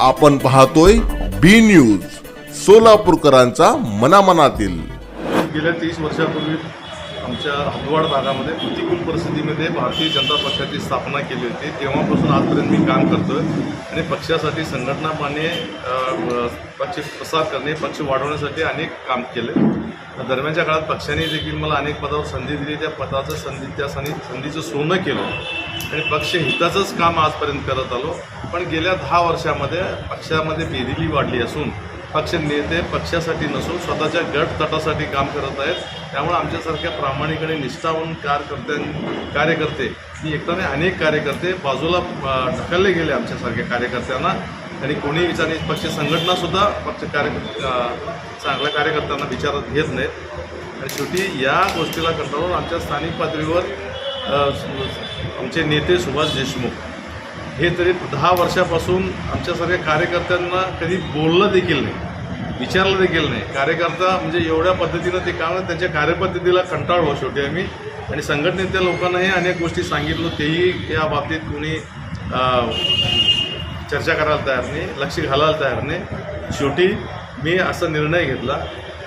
आपण पाहतोय बी न्यूज सोलापूरकरांचा मनामनातील. गेल्या तीस वर्षापूर्वी आमच्या हदवाड भागामध्ये प्रतिकूल परिस्थितीमध्ये भारतीय जनता पक्षाची स्थापना केली होती. तेव्हापासून आजपर्यंत मी काम करतो आणि पक्षासाठी संघटना पक्ष प्रसार करणे पक्ष वाढवण्यासाठी अनेक काम केले. दरम्यानच्या काळात पक्षाने देखील मला अनेक पदावर संधी दिली. त्या पदाचं संधी त्या संधी संधीचं सोनं केलं. आणि पक्ष हिताचंच काम आजपर्यंत करत आलो. पण गेल्या दहा वर्षामध्ये पक्षामध्ये बेदिली वाढली असून पक्ष नेते पक्षासाठी नसून स्वतःच्या गट तटासाठी काम करत आहेत. त्यामुळे आमच्यासारख्या प्रामाणिक आणि निष्ठावून कार्यकर्त्यां कार्यकर्ते मी एकट्याने अनेक कार्यकर्ते बाजूला ढकलले गेले आमच्यासारख्या कार्यकर्त्यांना. आणि कोणी विचार पक्ष संघटनासुद्धा पक्ष कार्य चांगल्या कार्यकर्त्यांना विचारात घेत नाहीत. आणि शेवटी या गोष्टीला कंटाळून आमच्या स्थानिक पातळीवर आमचे नेते सुभाष देशमुख हे तरी दहा वर्षापासून आमच्यासारख्या कार्यकर्त्यांना कधी बोललं देखील नाही विचारलं देखील नाही. कार्यकर्ता म्हणजे एवढ्या पद्धतीनं ते काम त्यांच्या कार्यपद्धतीला कंटाळलो शेवटी आम्ही. आणि संघटनेतल्या लोकांनाही अनेक गोष्टी सांगितलो तेही या बाबतीत कोणी चर्चा करायला तयार नाही लक्ष घालायला तयार नाही. शेवटी मी असा निर्णय घेतला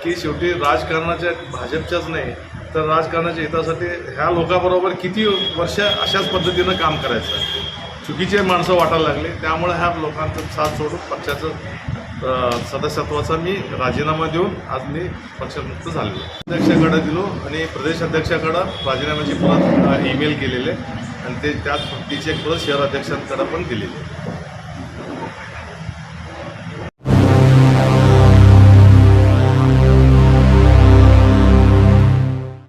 की शेवटी राजकारणाच्या भाजपच्याच नाही तर राजकारणाच्या हितासाठी ह्या लोकांबरोबर किती वर्ष अशाच पद्धतीनं काम करायचं? चुकीचे माणसं वाटायला लागले. त्यामुळे ह्या लोकांचं साथ सोडून पक्षाचं सदस्यत्वाचा मी राजीनामा देऊन आज मी पक्षमुक्त झालेलो. अध्यक्षाकडे दिलो आणि प्रदेश अध्यक्षाकडं राजीनाम्याची परत ईमेल केलेले. आणि ते त्याच तिचे परत शहर अध्यक्षांकडे पण दिलेले.